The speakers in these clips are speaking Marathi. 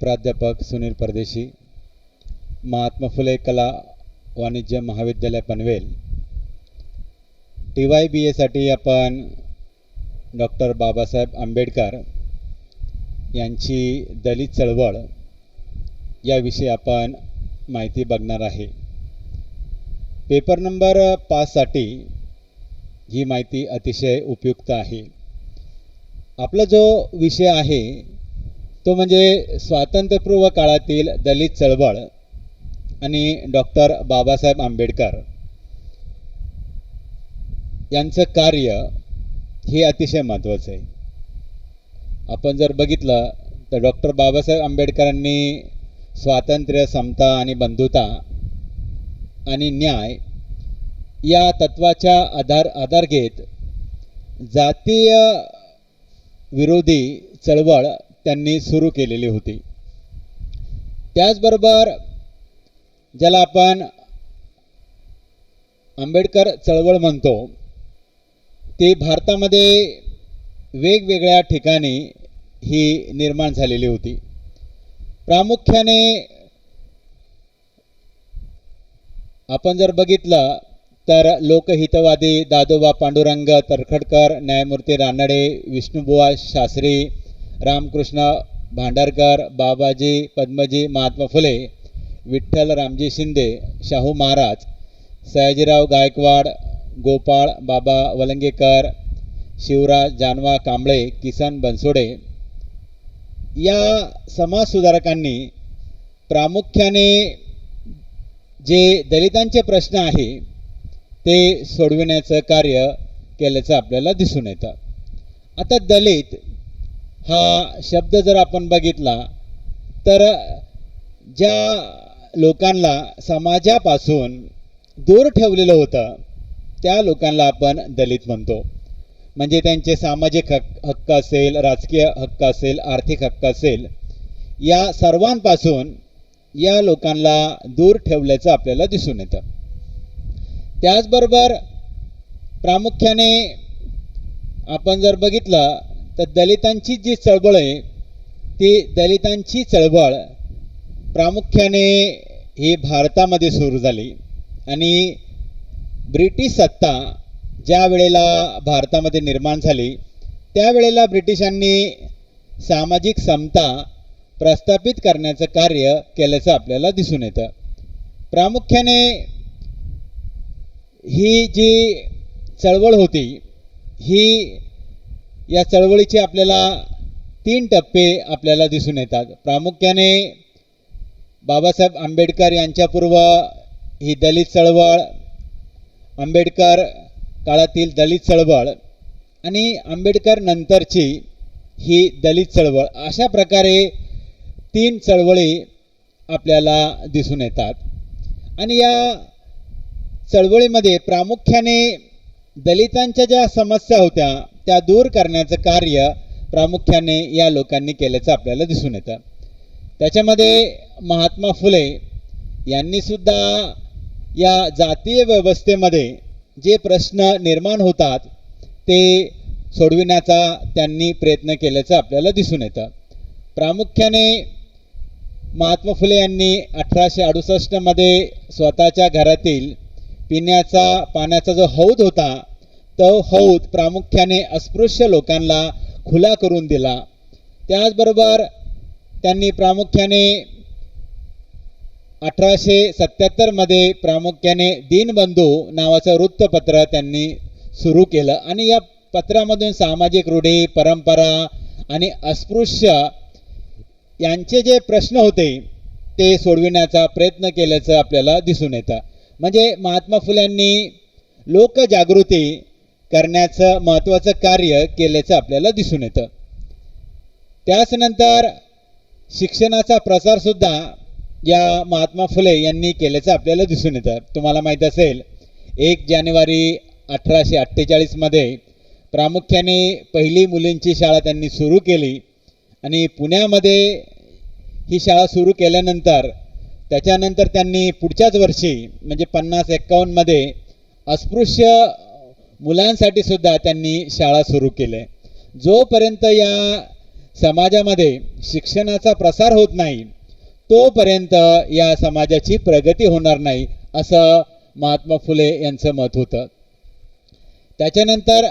प्राध्यापक सुनील परदेशी महात्मा फुले कला वाणिज्य महाविद्यालय पनवेल टी वाय बी एसाठी आपण डॉक्टर बाबासाहेब आंबेडकर यांची दलित चळवळ याविषयी आपण माहिती बघणार आहे. पेपर नंबर पाचसाठी ही माहिती अतिशय उपयुक्त आहे. आपला जो विषय आहे तो म्हणजे स्वातंत्र्यपूर्व काळातील दलित चळवळ आणि डॉक्टर बाबासाहेब आंबेडकर यांचं कार्य हे अतिशय महत्त्वाचं आहे. आपण जर बघितलं तर डॉक्टर बाबासाहेब आंबेडकरांनी स्वातंत्र्य समता आणि बंधुता आणि न्याय या तत्वाच्या आधार आधार घेत जातीय विरोधी चळवळ त्यांनी सुरू केलेली होती. त्याचबरोबर ज्याला आपण आंबेडकर चळवळ म्हणतो ती भारतामध्ये वेगवेगळ्या ठिकाणी ही निर्माण झालेली होती. प्रामुख्याने आपण जर बघितलं तर लोकहितवादी दादोबा पांडुरंग तरखडकर न्यायमूर्ती रानडे विष्णुबुवा शास्त्री रामकृष्ण भांडारकर बाबाजी पद्मजी महात्मा फुले विठ्ठल रामजी शिंदे शाहू महाराज सयाजीराव गायकवाड गोपाळ बाबा वलंगेकर शिवराज जानवा कांबळे किसन बनसोडे या समाजसुधारकांनी प्रामुख्याने जे दलितांचे प्रश्न आहे ते सोडविण्याचं कार्य केल्याचं आपल्याला दिसून येतं. आता दलित हा शब्द जर आपण बघितला तर ज्या लोकांना समाजापासून दूर ठेवलेलं होतं त्या लोकांना आपण दलित म्हणतो. म्हणजे त्यांचे सामाजिक हक्क हक्क असेल राजकीय हक्क असेल आर्थिक हक्क असेल या सर्वांपासून या लोकांना दूर ठेवल्याचं आपल्याला दिसून येतं. त्याचबरोबर प्रामुख्याने आपण जर बघितलं तर दलितांची जी चळवळ आहे ती दलितांची चळवळ प्रामुख्याने ही भारतामध्ये सुरू झाली. आणि ब्रिटिश सत्ता ज्या वेळेला भारतामध्ये निर्माण झाली त्यावेळेला ब्रिटिशांनी सामाजिक समता प्रस्थापित करण्याचं कार्य केल्याचं आपल्याला दिसून येतं. प्रामुख्याने ही जी चळवळ होती ही या चळवळीचे आपल्याला तीन टप्पे आपल्याला दिसून येतात. प्रामुख्याने बाबासाहेब आंबेडकर यांच्यापूर्व ही दलित चळवळ आंबेडकर काळातील दलित चळवळ आणि आंबेडकर नंतरची ही दलित चळवळ अशा प्रकारे तीन चळवळी आपल्याला दिसून येतात. आणि या चळवळीमध्ये प्रामुख्याने दलितांच्या ज्या समस्या होत्या त्या दूर करण्याचं कार्य प्रामुख्याने या लोकांनी केल्याचं आपल्याला दिसून येतं. त्याच्यामध्ये महात्मा फुले यांनी सुद्धा या जातीय व्यवस्थेमध्ये जे प्रश्न निर्माण होतात ते सोडविण्याचा त्यांनी प्रयत्न केल्याचं आपल्याला दिसून येतं. प्रामुख्याने महात्मा फुले यांनी अठराशे अडुसष्टमध्ये स्वतःच्या घरातील पिण्याचा पाण्याचा जो हौद होता तो हौद प्रामुख्याने अस्पृश्य लोकांना खुला करून दिला. त्याचबरोबर त्यांनी प्रामुख्याने अठराशे सत्याहत्तरमध्ये प्रामुख्याने दीनबंधू नावाचं वृत्तपत्र त्यांनी सुरू केलं. आणि या पत्रामधून सामाजिक रूढी परंपरा आणि अस्पृश्य यांचे जे प्रश्न होते ते सोडविण्याचा प्रयत्न केल्याचं आपल्याला दिसून येतं. म्हणजे महात्मा फुल्यांनी लोकजागृती करण्याचं महत्त्वाचं कार्य केल्याचं आपल्याला दिसून येतं. त्याचनंतर शिक्षणाचा प्रसारसुद्धा या महात्मा फुले यांनी केल्याचं आपल्याला दिसून येतं. तुम्हाला माहीत असेल एक जानेवारी अठराशे अठ्ठेचाळीसमध्ये प्रामुख्याने पहिली मुलींची शाळा त्यांनी सुरू केली आणि पुण्यामध्ये ही शाळा सुरू केल्यानंतर त्याच्यानंतर त्यांनी पुढच्याच वर्षी म्हणजे पन्नास एक्कावन्नमध्ये अस्पृश्य मुलांसाठी सुद्धा त्यांनी शाळा सुरू केल्या. जोपर्यंत या समाजामध्ये शिक्षणाचा प्रसार होत नाही तोपर्यंत या समाजाची प्रगती होणार नाही असं महात्मा फुले यांचं मत होतं. त्याच्यानंतर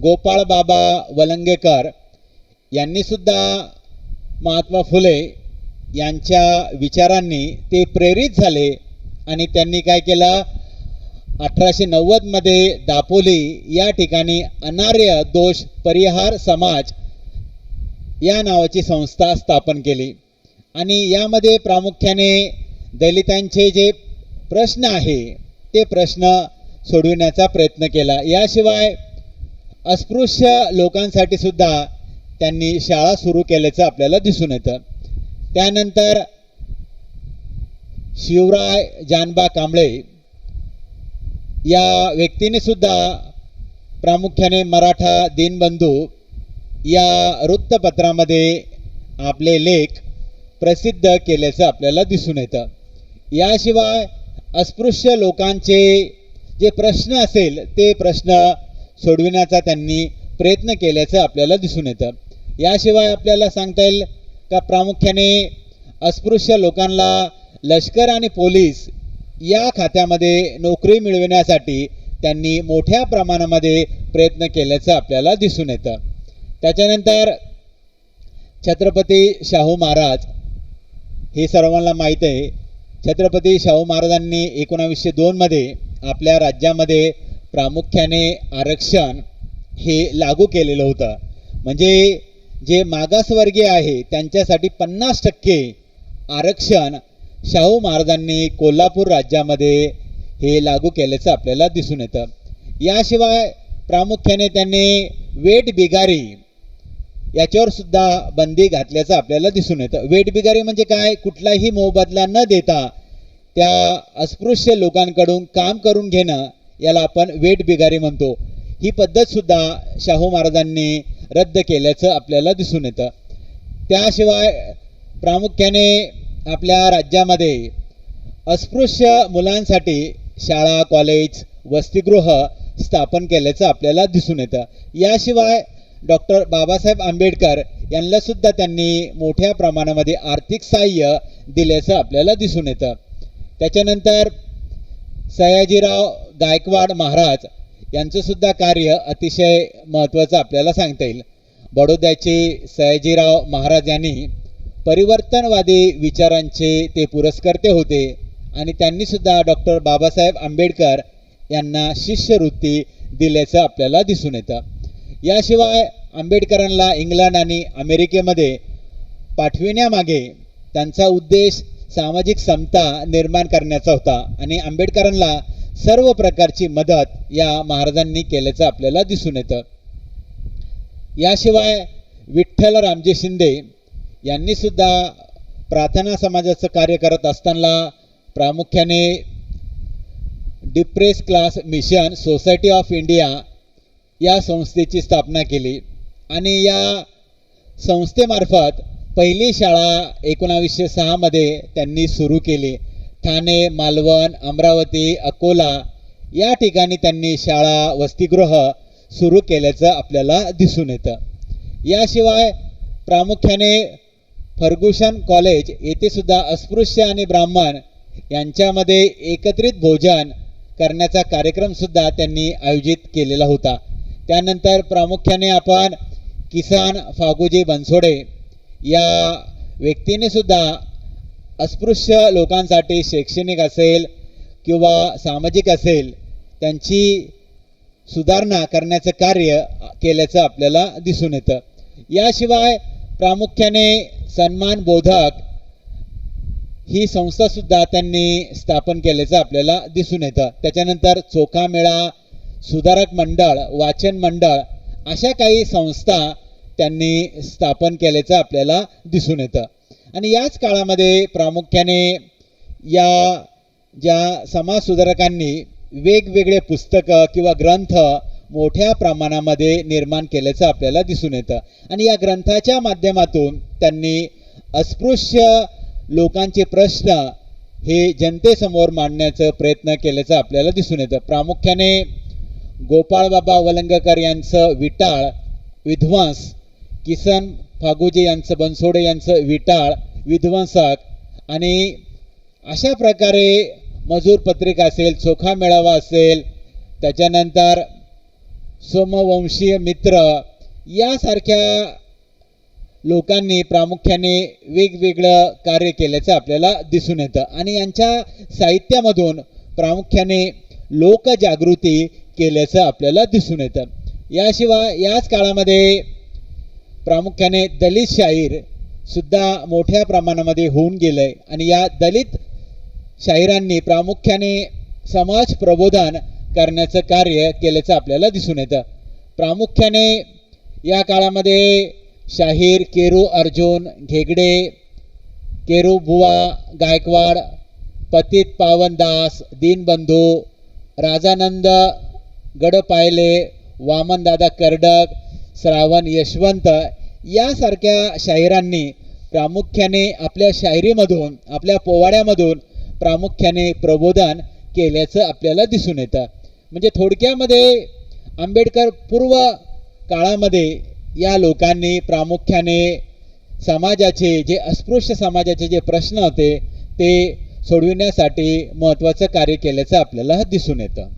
गोपाळ बाबा वलंगेकर यांनी सुद्धा महात्मा फुले यांच्या विचारांनी ते प्रेरित झाले आणि त्यांनी काय केलं? अठराशे नव्वदमध्ये दापोली या ठिकाणी अनार्य दोष परिहार समाज या नावाची संस्था स्थापन केली. आणि यामध्ये प्रामुख्याने दलितांचे जे प्रश्न आहे ते प्रश्न सोडविण्याचा प्रयत्न केला. याशिवाय अस्पृश्य लोकांसाठी सुद्धा त्यांनी शाळा सुरू केल्याचं आपल्याला दिसून येतं. त्यानंतर शिवराय जानबा कांबळे या व्यक्तीने सुद्धा प्रामुख्याने मराठा दिनबंधू या वृत्तपत्रामध्ये आपले लेख प्रसिद्ध केल्याचं आपल्याला दिसून येतं. याशिवाय अस्पृश्य लोकांचे जे प्रश्न असेल ते प्रश्न सोडविण्याचा त्यांनी प्रयत्न केल्याचं आपल्याला दिसून येतं. याशिवाय आपल्याला सांगता येईल का प्रामुख्याने अस्पृश्य लोकांना लष्कर आणि पोलीस या खात्यामध्ये नोकरी मिळविण्यासाठी त्यांनी मोठ्या प्रमाणामध्ये प्रयत्न केल्याचं आपल्याला दिसून येतं. त्याच्यानंतर छत्रपती शाहू महाराज हे सर्वांना माहीत आहे छत्रपती शाहू महाराजांनी एकोणावीसशे दोनमध्ये आपल्या राज्यामध्ये प्रामुख्याने आरक्षण हे लागू केलेलं होतं. म्हणजे जे मागासवर्गीय आहे त्यांच्यासाठी पन्नास टक्के आरक्षण शाहू महाराजांनी कोल्हापूर राज्यामध्ये हे लागू केल्याचं आपल्याला दिसून येतं. याशिवाय प्रामुख्याने त्यांनी वेट बिगारी याच्यावर सुद्धा बंदी घातल्याचं आपल्याला दिसून येतं. वेट बिगारी म्हणजे काय? कुठलाही मोबदला न देता त्या अस्पृश्य लोकांकडून काम करून घेणं याला आपण वेट बिगारी म्हणतो. ही पद्धत सुद्धा शाहू महाराजांनी रद्द केल्याचं आपल्याला दिसून येतं. त्याशिवाय प्रामुख्याने आपल्या राज्यामध्ये अस्पृश्य मुलांसाठी शाळा कॉलेज वसतिगृह स्थापन केल्याचं आपल्याला दिसून येतं. याशिवाय डॉक्टर बाबासाहेब आंबेडकर यांना सुद्धा त्यांनी मोठ्या प्रमाणामध्ये आर्थिक सहाय्य दिल्याचं आपल्याला दिसून येतं. त्याच्यानंतर सयाजीराव गायकवाड महाराज यांचं सुद्धा कार्य अतिशय महत्त्वाचं आपल्याला सांगता येईल. बडोद्याचे सयाजीराव महाराज यांनी परिवर्तनवादी विचारांचे ते पुरस्कर्ते होते. आणि त्यांनी सुद्धा डॉक्टर बाबासाहेब आंबेडकर यांना शिष्यवृत्ती दिल्याचं आपल्याला दिसून येतं. याशिवाय आंबेडकरांना इंग्लंड आणि अमेरिकेमध्ये पाठविण्यामागे त्यांचा उद्देश सामाजिक समता निर्माण करण्याचा होता. आणि आंबेडकरांना सर्व प्रकारची मदत या महाराजांनी केल्याचं आपल्याला दिसून येतं. याशिवाय विठ्ठल रामजी शिंदे यांनी सुद्धा प्रार्थना समाजाचं कार्य करत असताना प्रामुख्याने depress class mission society of India या संस्थेची स्थापना केली. आणि या संस्थेमार्फत पहिली शाळा एकोणावीसशे सहामध्ये त्यांनी सुरू केली. ठाणे मालवण अमरावती अकोला या ठिकाणी त्यांनी शाळा वसतिगृह सुरू केल्याचं आपल्याला दिसून येतं. याशिवाय प्रामुख्याने फर्ग्युशन कॉलेज येथे सुद्धा अस्पृश्य आणि ब्राह्मण यांच्यामध्ये एकत्रित भोजन करण्याचा कार्यक्रम सुद्धा त्यांनी आयोजित केलेला होता. त्यानंतर प्रामुख्याने आपण किसान फागुजी बनसोडे या व्यक्तीने सुद्धा अस्पृश्य लोकांसाठी शैक्षणिक असेल किंवा सामाजिक असेल त्यांची सुधारणा करण्याचं कार्य केल्याचं आपल्याला दिसून येतं. याशिवाय प्रामुख्याने सन्मान बोधक ही संस्था सुद्धा त्यांनी स्थापन केल्याचं आपल्याला दिसून येतं. त्याच्यानंतर चोखा मेळा सुधारक मंडळ वाचन मंडळ अशा काही संस्था त्यांनी स्थापन केल्याचं आपल्याला दिसून येतं. आणि याच काळामध्ये प्रामुख्याने या ज्या समाज सुधारकांनी वेगवेगळे पुस्तकं किंवा ग्रंथ मोठ्या प्रमाणामध्ये निर्माण केल्याचं आपल्याला दिसून येतं. आणि या ग्रंथाच्या माध्यमातून त्यांनी अस्पृश्य लोकांचे प्रश्न हे जनतेसमोर मांडण्याचा प्रयत्न केल्याचं आपल्याला दिसून येतं. प्रामुख्याने गोपाळबाबा वलंगकर यांचं विटाळ विध्वंस किसन फागुजी यांचं बनसोडे यांचं विटाळ विध्वंसक आणि अशा प्रकारे मजूर पत्रिका असेल चोखा मेळावा असेल त्याच्यानंतर सोमवंशीय मित्र. यासारख्या लोकांनी प्रामुख्याने वेगवेगळं कार्य केल्याचं आपल्याला दिसून येतं. आणि यांच्या साहित्यामधून प्रामुख्याने लोकजागृती केल्याचं आपल्याला दिसून येतं. याशिवाय याच काळामध्ये प्रामुख्याने दलित शाहीर सुद्धा मोठ्या प्रमाणामध्ये होऊन गेलंय. आणि या दलित शाहिरांनी प्रामुख्याने समाज प्रबोधन करण्याचं कार्य केल्याचं आपल्याला दिसून येतं. प्रामुख्याने या काळामध्ये शाहीर केरू अर्जुन घेगडे केरू बुवा गायकवाड पतित पावनदास दीनबंधू राजानंद गडपायले वामनदादा कर्डक श्रावण यशवंत यासारख्या शाहिरांनी प्रामुख्याने आपल्या शायरीमधून आपल्या पोवाड्यामधून प्रामुख्याने प्रबोधन केल्याचं आपल्याला दिसून येतं. म्हणजे थोडक्यामध्ये आंबेडकर पूर्व काळामध्ये या लोकांनी प्रामुख्याने समाजाचे जे अस्पृश्य समाजाचे जे प्रश्न होते ते सोडविण्यासाठी महत्त्वाचं कार्य केल्याचं आपल्याला दिसून येतं.